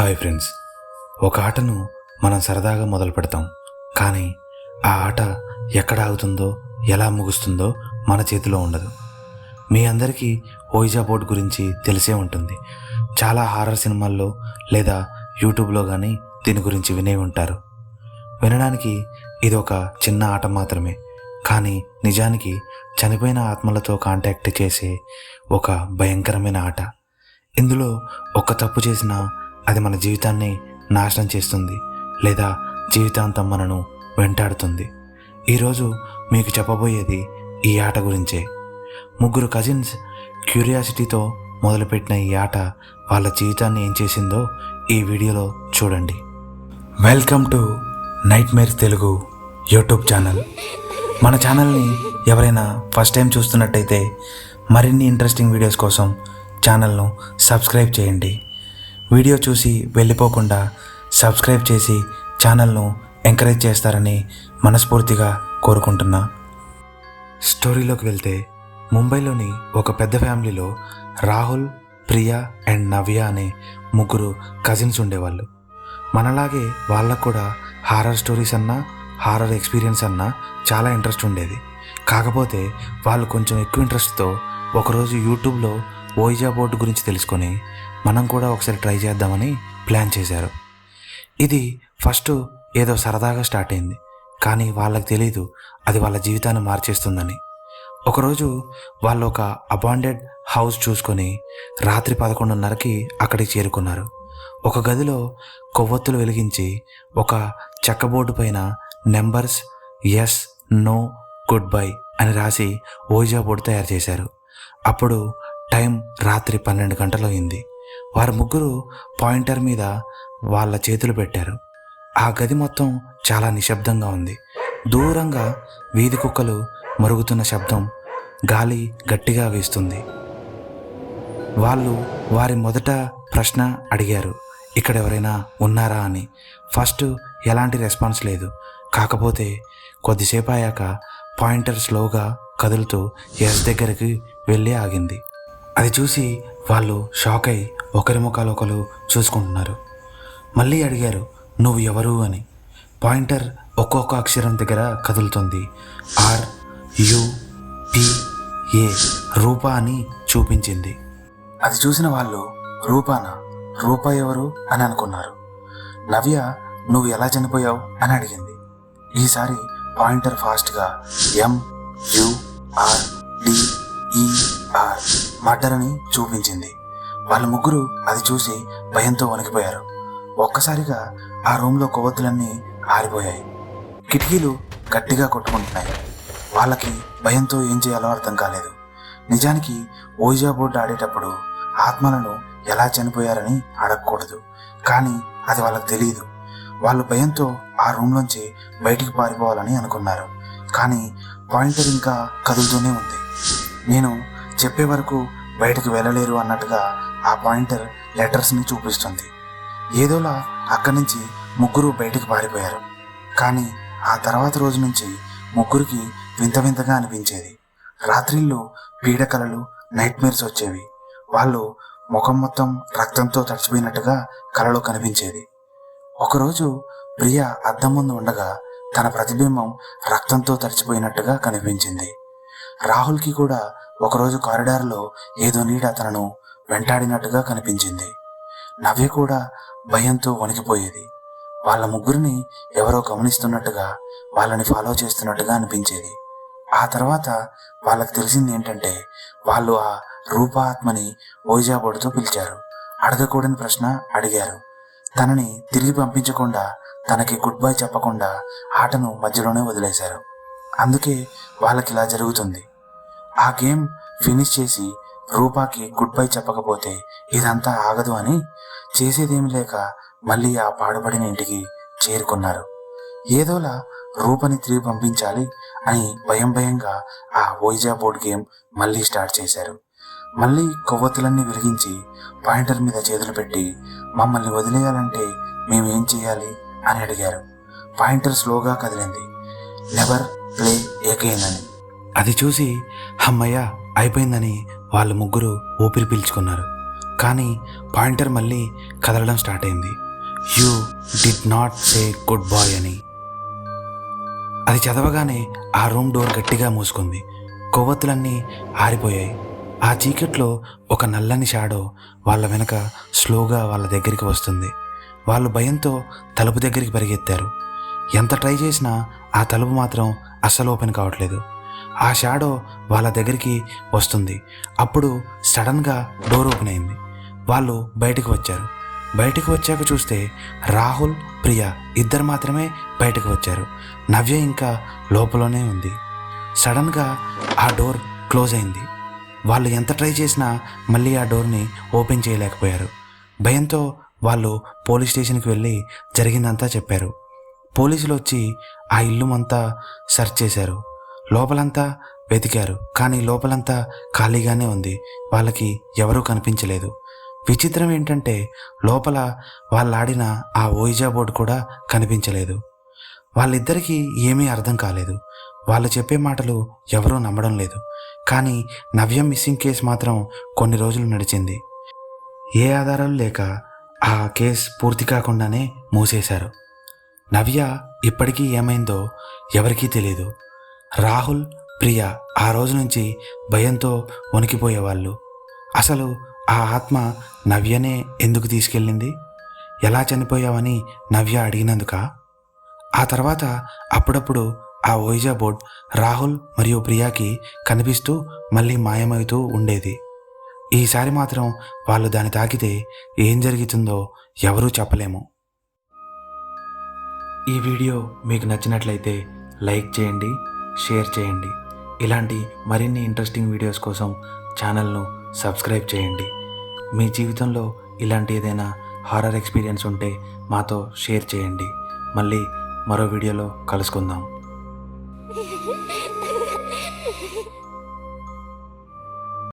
Hi friends. ఒక ఆటను మనం సరదాగా మొదలు పెడతాం. కానీ ఆ ఆట ఎక్కడ ఆగుతుందో ఎలా ముగుస్తుందో మన చేతిలో ఉండదు. మీ అందరికీ ఓయిజా బోర్డ్ గురించి తెలిసే ఉంటుంది. చాలా హారర్ సినిమాల్లో లేదా యూట్యూబ్లో కానీ దీని గురించి వినే ఉంటారు. వినడానికి ఇది ఒక చిన్న ఆట మాత్రమే. కానీ నిజానికి చనిపోయిన ఆత్మలతో కాంటాక్ట్ చేసే ఒక భయంకరమైన ఆట. ఇందులో ఒక్క తప్పు చేసినా అది మన జీవితాన్ని నాశనం చేస్తుంది లేదా జీవితాంతం మనను వెంటాడుతుంది. ఈరోజు మీకు చెప్పబోయేది ఈ ఆట గురించే. ముగ్గురు కజిన్స్ క్యూరియాసిటీతో మొదలుపెట్టిన ఈ ఆట వాళ్ళ జీవితాన్ని ఏం చేసిందో ఈ వీడియోలో చూడండి. Welcome to nightmare Telugu YouTube channel. మన ఛానల్ని ఎవరైనా ఫస్ట్ టైం చూస్తున్నట్టయితే మరిన్ని ఇంట్రెస్టింగ్ వీడియోస్ కోసం ఛానల్ను సబ్స్క్రైబ్ చేయండి. వీడియో చూసి వెళ్ళిపోకుండా సబ్స్క్రైబ్ చేసి ఛానల్ను ఎంకరేజ్ చేస్తారని మనస్ఫూర్తిగా కోరుకుంటున్నా. స్టోరీలోకి వెళ్తే ముంబైలోని ఒక పెద్ద ఫ్యామిలీలో రాహుల్ ప్రియా అండ్ నవ్య అనే ముగ్గురు కజిన్స్ ఉండేవాళ్ళు. మనలాగే వాళ్ళకు కూడా హారర్ స్టోరీస్ అన్నా హారర్ ఎక్స్పీరియన్స్ అన్నా చాలా ఇంట్రెస్ట్ ఉండేది. కాకపోతే వాళ్ళు కొంచెం ఎక్కువ ఇంట్రెస్ట్తో ఒకరోజు యూట్యూబ్లో ఓయిజా బోర్డు గురించి తెలుసుకొని మనం కూడా ఒకసారి ట్రై చేద్దామని ప్లాన్ చేశారు. ఇది ఫస్ట్ ఏదో సరదాగా స్టార్ట్ అయింది. కానీ వాళ్ళకి తెలియదు అది వాళ్ళ జీవితాన్ని మార్చేస్తుందని. ఒకరోజు వాళ్ళు ఒక అబాండెడ్ హౌస్ చూసుకొని రాత్రి పదకొండున్నరకి అక్కడికి చేరుకున్నారు. ఒక గదిలో కొవ్వొత్తులు వెలిగించి ఒక చెక్క బోర్డు పైన numbers yes no good bye అని రాసి ఓజా బోర్డు తయారు చేశారు. అప్పుడు టైం రాత్రి పన్నెండు గంటలు అయింది. వారు ముగ్గురు పాయింటర్ మీద వాళ్ళ చేతులు పెట్టారు. ఆ గది మొత్తం చాలా నిశ్శబ్దంగా ఉంది. దూరంగా వీధి కుక్కలు మరుగుతున్న శబ్దం గాలి గట్టిగా వీస్తుంది. వాళ్ళు వారి మొదట ప్రశ్న అడిగారు ఇక్కడ ఎవరైనా ఉన్నారా? అని. ఫస్ట్ ఎలాంటి రెస్పాన్స్ లేదు. కాకపోతే కొద్దిసేపు అయ్యాక పాయింటర్ స్లోగా కదులుతూ ఎస్ దగ్గరికి వెళ్ళి ఆగింది. అది చూసి వాళ్ళు షాక్ అయి ఒకరి ముఖాలు ఒకరు చూసుకుంటున్నారు. మళ్ళీ అడిగారు నువ్వు ఎవరు? అని. పాయింటర్ ఒక్కొక్క అక్షరం దగ్గర కదులుతుంది. R U P A Rupa అని చూపించింది. అది చూసిన వాళ్ళు రూపానా? రూప ఎవరు? అని అనుకున్నారు. నవ్య నువ్వు ఎలా చనిపోయావు? అని అడిగింది. ఈసారి పాయింటర్ ఫాస్ట్గా M U R D E R murder అని చూపించింది. వాళ్ళ ముగ్గురు అది చూసి భయంతో వణికిపోయారు. ఒక్కసారిగా ఆ రూమ్లో కొవ్వొత్తులన్నీ ఆరిపోయాయి. కిటికీలు గట్టిగా కొట్టుకుంటున్నాయి. వాళ్ళకి భయంతో ఏం చేయాలో అర్థం కాలేదు. నిజానికి ఓయిజా బోర్డు ఆడేటప్పుడు ఆత్మలను ఎలా చనిపోయారని అడగకూడదు. కానీ అది వాళ్ళకి తెలియదు వాళ్ళు భయంతో ఆ రూమ్లోంచి బయటికి పారిపోవాలని అనుకున్నారు. కానీ పాయింటర్ ఇంకా కదులుతూనే ఉంది. నేను చెప్పే వరకు బయటకు వెళ్ళలేరు అన్నట్టుగా ఆ పాయింటర్ లెటర్స్ని చూపిస్తుంది. ఏదోలా అక్కడి నుంచి ముగ్గురు బయటికి పారిపోయారు. కానీ ఆ తర్వాత రోజు నుంచి ముగ్గురికి వింత వింతగా అనిపించేది. రాత్రిళ్ళు పీడకలలు నైట్మేర్స్ వచ్చేవి. వాళ్ళు ముఖం మొత్తం రక్తంతో తడిచిపోయినట్టుగా కలలో కనిపించేది. ఒకరోజు ప్రియ అద్దం ముందు ఉండగా తన ప్రతిబింబం రక్తంతో తడిచిపోయినట్టుగా కనిపించింది. రాహుల్కి కూడా ఒకరోజు కారిడార్లో ఏదో నీడ తనను వెంటాడినట్టుగా కనిపించింది. నవ్య కూడా భయంతో వణికిపోయేది. వాళ్ళ ముగ్గురిని ఎవరో గమనిస్తున్నట్టుగా వాళ్ళని ఫాలో చేస్తున్నట్టుగా అనిపించేది. ఆ తర్వాత వాళ్ళకి తెలిసింది ఏంటంటే వాళ్ళు ఆ రూపాత్మని ఓయిజాబోర్డుతో పిలిచారు. అడగకూడని ప్రశ్న అడిగారు. తనని తిరిగి పంపించకుండా తనకి గుడ్ బై చెప్పకుండా ఆటను మధ్యలోనే వదిలేశారు. అందుకే వాళ్ళకి ఇలా జరుగుతుంది. ఆ గేమ్ ఫినిష్ చేసి రూపాకి గుడ్ బై చెప్పకపోతే ఇదంతా ఆగదు అని చేసేదేమి లేక మళ్ళీ ఆ పాడుపడిన ఇంటికి చేరుకున్నారు. ఏదోలా రూపని తిరిగి పంపించాలి అని భయం భయంగా ఆ ఓయిజా బోర్డ్ గేమ్ మళ్ళీ స్టార్ట్ చేశారు. మళ్ళీ కొవ్వొత్తులన్నీ విరిగించి పాయింటర్ మీద చేతులు పెట్టి మమ్మల్ని వదిలేయాలంటే మేము ఏం చేయాలి? అని అడిగారు. పాయింటర్ స్లోగా కదిలింది. నెవర్ ప్లే ఏగైన్ అని. అది చూసి అమ్మయ్య అయిపోయిందని వాళ్ళు ముగ్గురు ఊపిరి పీల్చుకున్నారు. కానీ పాయింటర్ మళ్ళీ కదలడం స్టార్ట్ అయింది. You did not say good bye అని. అది చదవగానే ఆ రూమ్ డోర్ గట్టిగా మూసుకుంది. కొవ్వొత్తులన్నీ ఆరిపోయాయి. ఆ చీకట్లో ఒక నల్లని షాడో వాళ్ళ వెనక స్లోగా వాళ్ళ దగ్గరికి వస్తుంది. వాళ్ళు భయంతో తలుపు దగ్గరికి పరిగెత్తారు. ఎంత ట్రై చేసినా ఆ తలుపు మాత్రం అస్సలు ఓపెన్ కావట్లేదు. ఆ షాడో వాళ్ళ దగ్గరికి వస్తుంది. అప్పుడు సడన్గా డోర్ ఓపెన్ అయింది. వాళ్ళు బయటకు వచ్చారు. బయటకు వచ్చాక చూస్తే రాహుల్ ప్రియ ఇద్దరు మాత్రమే బయటకు వచ్చారు. నవ్య ఇంకా లోపలనే ఉంది. సడన్గా ఆ డోర్ క్లోజ్ అయింది. వాళ్ళు ఎంత ట్రై చేసినా మళ్ళీ ఆ డోర్ని ఓపెన్ చేయలేకపోయారు. భయంతో వాళ్ళు పోలీస్ స్టేషన్కి వెళ్ళి జరిగిందంతా చెప్పారు. పోలీసులు వచ్చి ఆ ఇల్లు అంతా సెర్చ్ చేశారు. లోపలంతా వెతికారు కానీ లోపలంతా ఖాళీగానే ఉంది. వాళ్ళకి ఎవరూ కనిపించలేదు. విచిత్రం ఏంటంటే లోపల వాళ్ళు ఆడిన ఆ ఓయిజా బోర్డు కూడా కనిపించలేదు. వాళ్ళిద్దరికీ ఏమీ అర్థం కాలేదు. వాళ్ళు చెప్పే మాటలు ఎవరూ నమ్మడం లేదు. కానీ నవ్య మిస్సింగ్ కేసు మాత్రం కొన్ని రోజులు నడిచింది. ఏ ఆధారాలు లేక ఆ కేసు పూర్తి కాకుండానే మూసేశారు. నవ్య ఇప్పటికీ ఏమైందో ఎవరికీ తెలియదు రాహుల్ ప్రియ ఆ రోజు నుంచి భయంతో వణికిపోయేవాళ్ళు. అసలు ఆ ఆత్మ నవ్యనే ఎందుకు తీసుకెళ్ళింది? ఎలా చనిపోయావని నవ్య అడిగినందుక? ఆ తర్వాత అప్పుడప్పుడు ఆ ఓయిజా బోర్డ్ రాహుల్ మరియు ప్రియాకి కనిపిస్తూ మళ్ళీ మాయమవుతూ ఉండేది. ఈసారి మాత్రం వాళ్ళు దాన్ని తాకితే ఏం జరుగుతుందో ఎవరూ చెప్పలేము. ఈ వీడియో మీకు నచ్చినట్లయితే లైక్ చేయండి. షేర్ చేయండి. ఇలాంటి మరిన్ని ఇంట్రెస్టింగ్ వీడియోస్ కోసం ఛానల్ను సబ్స్క్రైబ్ చేయండి. మీ జీవితంలో ఇలాంటి ఏదైనా హారర్ ఎక్స్పీరియన్స్ ఉంటే మాతో షేర్ చేయండి. మళ్ళీ మరో వీడియోలో కలుసుకుందాం.